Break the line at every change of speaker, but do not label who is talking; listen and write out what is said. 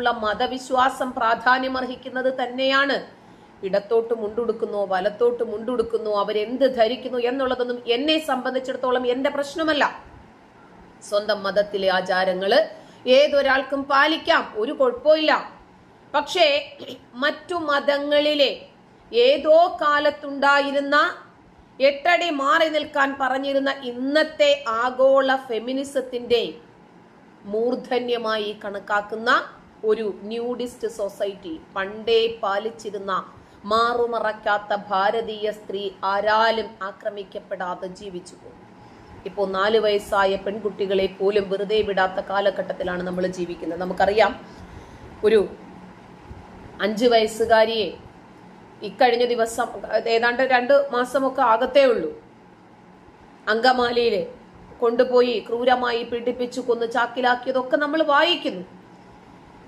ആയിട്ടുള്ള മതവിശ്വാസം പ്രാധാന്യമർഹിക്കുന്നത് തന്നെയാണ്. ഇടത്തോട്ട് മുണ്ടുടുക്കുന്നു വലത്തോട്ട് മുണ്ടുടുക്കുന്നു അവരെന്ത് ധരിക്കുന്നു എന്നുള്ളതൊന്നും എന്നെ സംബന്ധിച്ചിടത്തോളം എന്റെ പ്രശ്നമല്ല. സ്വന്തം മതത്തിലെ ആചാരങ്ങൾ ഏതൊരാൾക്കും പാലിക്കാം ഒരു കുഴപ്പമില്ല പക്ഷേ മറ്റു മതങ്ങളിലെ ഏതോ കാലത്തുണ്ടായിരുന്ന എട്ടടി മാറി നിൽക്കാൻ പറഞ്ഞിരുന്ന ഇന്നത്തെ ആഗോള ഫെമിനിസത്തിന്റെ മൂർധന്യമായി കണക്കാക്കുന്ന ഒരു ന്യൂഡിസ്റ്റ് സൊസൈറ്റി പണ്ടേ പാലിച്ചിരുന്ന മാറുമറക്കാത്ത ഭാരതീയ സ്ത്രീ ആരാലും ആക്രമിക്കപ്പെടാതെ ജീവിച്ചു പോകും. ഇപ്പോൾ നാല് വയസ്സായ പെൺകുട്ടികളെ പോലും വെറുതെ വിടാത്ത കാലഘട്ടത്തിലാണ് നമ്മൾ ജീവിക്കുന്നത്. നമുക്കറിയാം ഒരു അഞ്ച് വയസ്സുകാരിയെ ഇക്കഴിഞ്ഞ ദിവസം ഏതാണ്ട് രണ്ട് മാസമൊക്കെ ആകത്തേ ഉള്ളൂ അങ്കമാലിയിലെ കൊണ്ടുപോയി ക്രൂരമായി പീഡിപ്പിച്ചു കൊന്ന് ചാക്കിലാക്കിയതൊക്കെ നമ്മൾ വായിക്കുന്നു.